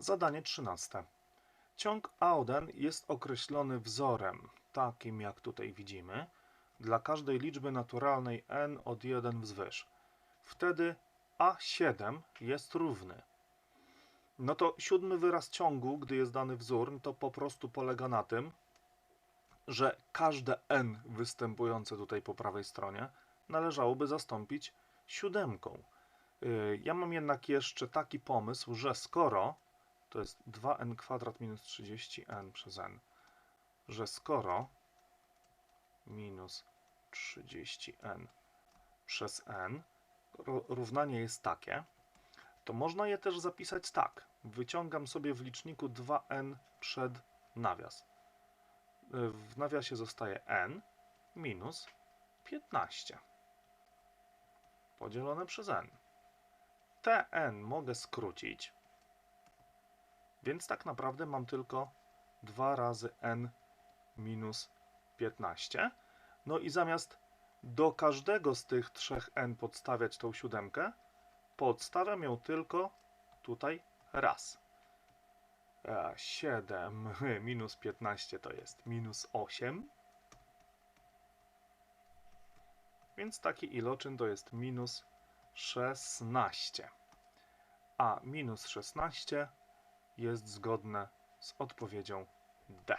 Zadanie 13. Ciąg Auden jest określony wzorem, takim jak tutaj widzimy, dla każdej liczby naturalnej n od 1 wzwyż. Wtedy A7 jest równy. No to siódmy wyraz ciągu, gdy jest dany wzór, to po prostu polega na tym, że każde n występujące tutaj po prawej stronie należałoby zastąpić siódemką. Yy, Ja mam jednak jeszcze taki pomysł, że skoro to jest 2n kwadrat minus 30n przez n, że skoro minus 30n przez n równanie jest takie, to można je też zapisać tak. Wyciągam sobie w liczniku 2n przed nawias. W nawiasie zostaje n minus 15 podzielone przez n. Tn mogę skrócić, więc tak naprawdę mam tylko 2 razy n minus 15. No i zamiast do każdego z tych trzech n podstawiać tą siódemkę, podstawiam ją tylko tutaj raz. E, 7 minus 15 to jest minus 8. Więc taki iloczyn to jest minus 16. A minus 16 jest zgodne z odpowiedzią D.